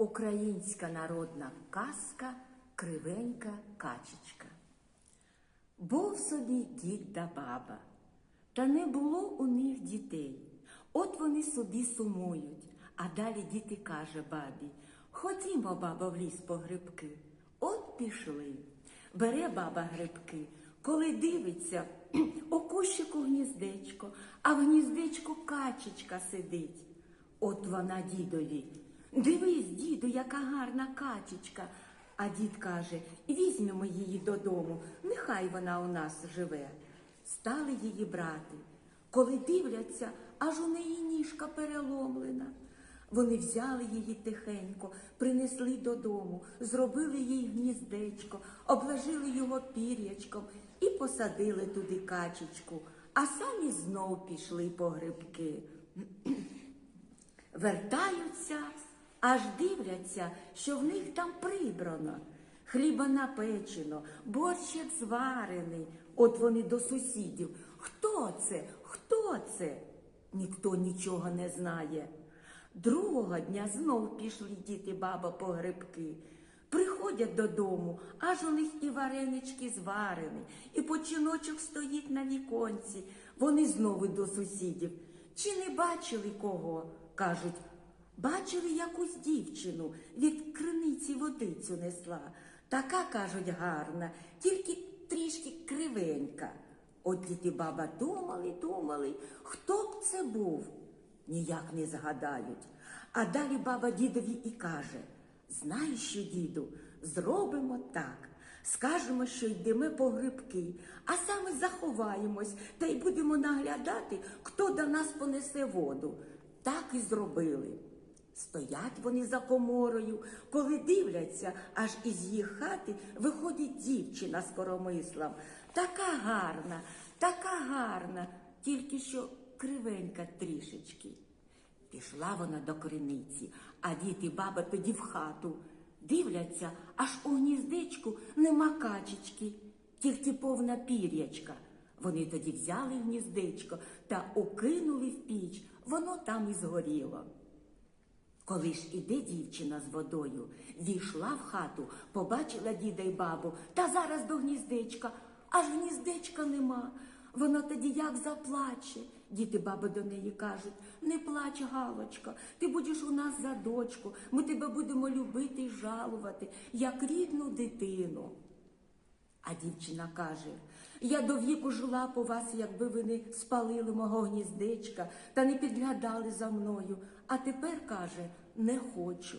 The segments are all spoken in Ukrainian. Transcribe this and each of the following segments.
Українська народна казка Кривенька качечка. Був собі дід да баба, та не було у них дітей. От вони собі сумують, а далі діти каже бабі: Ходімо, баба, в ліс по грибки. От пішли. Бере баба грибки, коли дивиться, у кущику гніздечко, а в гніздечку качечка сидить. От вона дідові. Дивись, діду, яка гарна качечка. А дід каже: візьмемо її додому, нехай вона у нас живе. Стали її брати. Коли дивляться, аж у неї ніжка переломлена. Вони взяли її тихенько, принесли додому, зробили їй гніздечко, обложили його пір'ячком і посадили туди качечку, а самі знов пішли по грибки. Вертаються, аж дивляться, що в них там прибрано. Хліба напечено, борщик зварений. От вони до сусідів. Хто це? Хто це? Ніхто нічого не знає. Другого дня знов пішли діти баба по грибки. Приходять додому, аж у них і варенички зварені, і починочок стоїть на віконці. Вони знову до сусідів. Чи не бачили кого? кажуть. Бачили якусь дівчину від криниці водицю несла. Така, кажуть, гарна, тільки трішки кривенька. От діти баба думали, думали, хто б це був? Ніяк не згадають. А далі баба дідові і каже: Знаєш що, діду, зробимо так. Скажемо, що йдемо по грибки, а саме заховаємось та й будемо наглядати, хто до нас понесе воду. Так і зробили. Стоять вони за коморою, коли дивляться, аж із їх хати виходить дівчина з коромислом. Така гарна, така гарна, тільки що кривенька трішечки. Пішла вона до криниці, а дід і баба тоді в хату. Дивляться, аж у гніздечку нема качечки, тільки повна пір'ячка. Вони тоді взяли гніздечко та укинули в піч, воно там і згоріло. Коли ж іде дівчина з водою, війшла в хату, побачила діда й бабу, та зараз до гніздечка, аж гніздечка нема. Вона тоді як заплаче. Діти баби до неї кажуть: не плач, Галочка, ти будеш у нас за дочку, ми тебе будемо любити й жалувати, як рідну дитину. А дівчина каже: я до віку жила по вас, якби ви не спалили мого гніздечка та не підглядали за мною. А тепер каже, не хочу.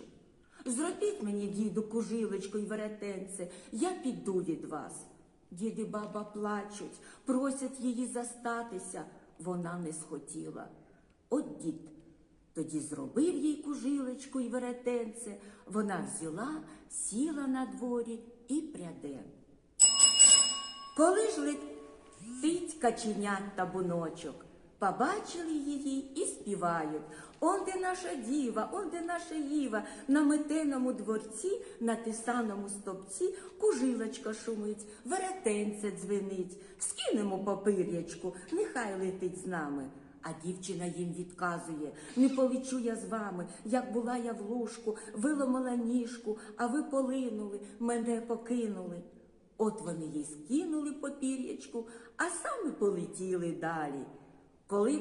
Зробіть мені, діду, кужилочку й веретенце, я піду від вас. Дід і баба плачуть, просять її застатися. Вона не схотіла. От дід тоді зробив їй кужилочку й веретенце. Вона взяла, сіла на дворі і пряде. Коли ж летить каченят та буночок, побачили її і співають. Он де наша діва, он де наша Іва, на метеному дворці, на тисаному стопці, кужилочка шумить, веретенце дзвенить, скинемо попир'ячку, нехай летить з нами. А дівчина їм відказує: не полечу я з вами, як була я в ложку, виломала ніжку, а ви полинули, мене покинули. От вони їй скинули попір'ячку, а самі полетіли далі. Коли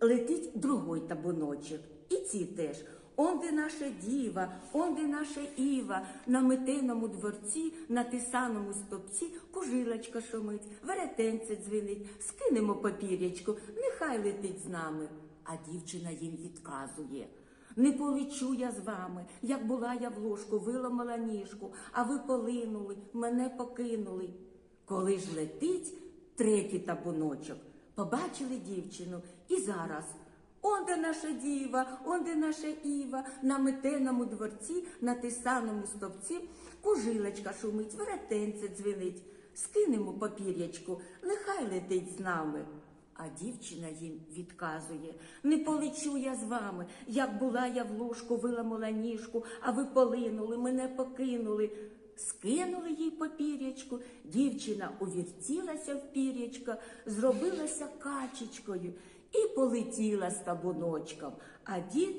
летить другий табуночок, і ці теж. Он де наша діва, он де наша Іва, на метеному дворці, на тисаному стопці, кужилочка шумить, веретенце дзвенить, скинемо попір'ячку, нехай летить з нами. А дівчина їм відказує. Не полечу я з вами, як була я в ложку, виламала ніжку, а ви полинули, мене покинули. Коли ж летить третій табуночок, побачили дівчину і зараз. Он де наша діва, он де наша Іва, на метеному дворці, на тисаному стовпці, кужилочка шумить, веретенце дзвенить. Скинемо попір'ячку, нехай летить з нами. А дівчина їм відказує: не полечу я з вами, як була я в ложку, виламала ніжку, а ви полинули, мене покинули. Скинули їй попір'ячку, дівчина увіртілася в пір'ячка, зробилася качечкою і полетіла з табуночком. А діти